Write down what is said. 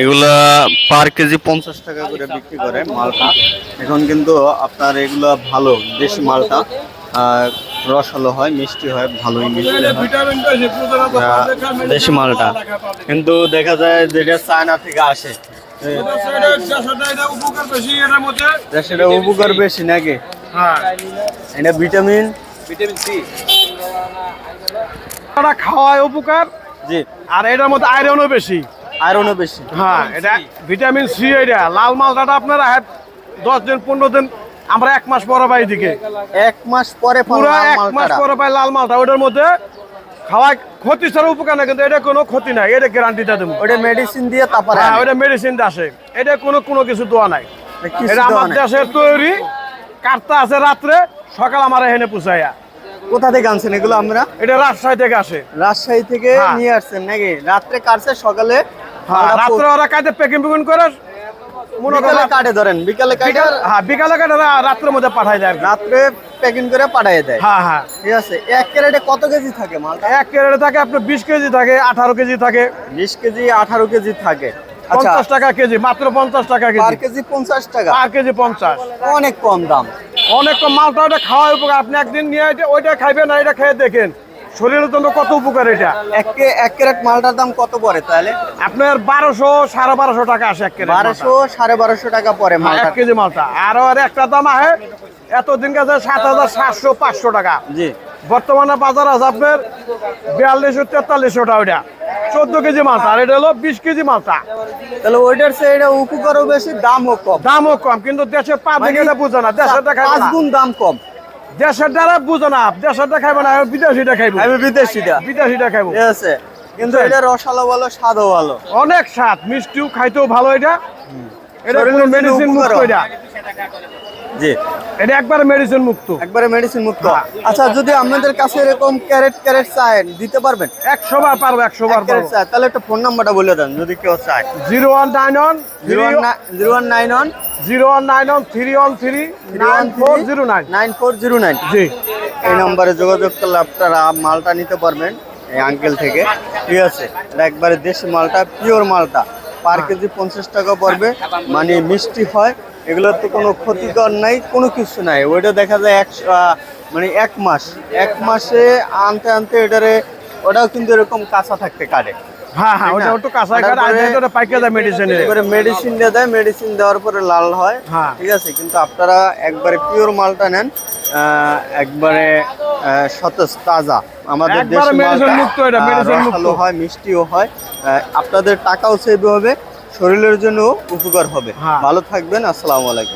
এগুলা পার কেজি পঞ্চাশ টাকা করে বিক্রি করে মালটা। এখন কিন্তু আপনার এগুলা ভালো দেশি মালটা। রসালো হয় মিষ্টি হয় ভালোই মিষ্টি দেশি মালটা। কিন্তু দেখা যায় যেটা চায়না থেকে আসে। সেটা উপকার বেশি নাকি? এটা ভিটামিন? এটা খাওয়ায় উপকার জি। আর এটার মধ্যে আয়রনও বেশি। আয়রনও বেশি। হ্যাঁ এটা ভিটামিন সি এটা। লাল মালটাটা আপনারা হ্যাঁ দশ দিন পনেরো দিন আমরা এক মাস পরে পাই দিকে এক মাস পরে পুরো লাল এক মাস পরে পাই লাল মালটা। ওটার মধ্যে খাওয়ায় ক্ষতি ছাড়া উপকার না কিন্তু এটা কোনো ক্ষতি নাই। এটা গ্যারান্টিটা দেবো। ওটা মেডিসিন দিয়ে তারপরে হ্যাঁ। ওটা মেডিসিন আসে। এটা কোনো কোনো কিছু দোয়া নাই। এটা আমার দেশের তৈরি। কাটতা আছে রাত্রে সকাল আমার এখানে পুষাইয়া কোথা থেকে আনছেন এগুলো আমরা? এটা রাজশাহী থেকে আসে। রাজশাহী থেকে হ্যাঁ। নিয়ে আসছেন নাকি? রাত্রে কাটছে সকালে হ্যাঁ রাত্রে ওরা কাটে প্যাকিং প্যাকিং করে বিকালে কাটে ধরেন বিকালে কাটে হ্যাঁ বিকালে কাটে রাত্রের মধ্যে পাঠাই দেয় রাত্রে প্যাকিং করে পাঠিয়ে দেয়। হ্যাঁ হ্যাঁ। ঠিক আছে এক ক্যারেটে কত কেজি থাকে মালটা? এক ক্যারেটে থাকে আপনার বিশ কেজি থাকে আঠারো কেজি থাকে। বিশ কেজি আঠারো কেজি থাকে। আচ্ছা। পঞ্চাশ টাকা কেজি মাত্র পঞ্চাশ টাকা পার কেজি। কেজি পঞ্চাশ টাকা। পার কেজি পঞ্চাশ। অনেক কম দাম। অনেক মালটা ওটা খাওয়া উপকার। আপনি একদিন নিয়ে ওইটা খাইবেন না এটা খেয়ে দেখেন। শরীরের জন্য কত উপকার এটা। এক কে- এক ক্যারেট মালটার দাম কত পড়ে তাহলে? আপনার বারোশো সাড়ে বারোশো টাকা আসে এক কেজি বারোশো সাড়ে বারোশো টাকা পড়ে এক কেজি মালটা। আর ওর একটা দাম আহে এতদিন কাছে সাত হাজার সাতশো পাঁচশো টাকা। জি। বর্তমানে বাজার আছে আপনার বিয়াল্লিশশো তেতাল্লিশশো টাকা ওইটা। চোদ্দ কেজি মালটা আর এটা হলো বিশ কেজি মালটা। তাহলে ওইটার সে এটা উপকারও বেশি দামও কম। দামও কম কিন্তু দেশের পাবলিক এটা বুঝে না দেশেরটা খাইবে পাঁচ গুণ দাম কম। দেশের দ্বারা বুঝে না দেশের দেশেরটা খাইবে না বিদেশিটা খাইবে। আমি বিদেশিটা। বিদেশিটা খাইবো। ঠিক আছে কিন্তু এটা রসালো ভালো স্বাদও ভালো। অনেক স্বাদ মিষ্টিও খাইতেও ভালো এটা। এটা মেডিসিন মুক্ত এটা। জি। এটা একবারে মেডিসিন মুক্ত। একবারে মেডিসিন মুক্ত। আচ্ছা যদি আপনাদের কাছে এরকম ক্যারেট ক্যারেট চায় দিতে পারবেন? একশো বার পারব একশো বার ক্যারেট পারব। চায় তাহলে একটা ফোন নাম্বারটা বলে দেন যদি কেউ চায়। Zero one nine one zero one zero one nine one zero one nine one three one three nine four zero nine. Nine four zero nine. জি। এই নম্বরে যোগাযোগ করলে আপনারা মালটা নিতে পারবেন এই আঙ্কেল থেকে। ঠিক আছে? এটা একবারে দেশি মালটা পিওর মালটা। পার কেজি পঞ্চাশ টাকা পড়বে। মানে মিষ্টি হয় এগুলোর তো কোনো ক্ষতিকর নাই কোনো কিছু নাই। ওইটা দেখা যায় এক মানে এক মাস। এক মাসে আনতে আনতে এটারে ওটাও কিন্তু এরকম কাঁচা থাকতে কাটে। হ্যাঁ হ্যাঁ ওটা একটু কাঁচা কাটা আর তারপরে- ওটা পাইকে দেয় মেডিসিন এবারে মেডিসিন দিয়ে দেয় মেডিসিন দেওয়ার পরে লাল হয়। হ্যাঁ। ঠিক আছে কিন্তু আপনারা একবারে পিওর মালটা নেন একবারে সতেজ তাজা আমাদের দেশি মুক্ত এটা, আহ, মুক্ত। হয় মিষ্টিও হয়। আপনাদের টাকাও সেভ হবে। শরীরের জন্য উপকার হবে হ্যাঁ। ভালো থাকবেন আসসালামু আলাইকুম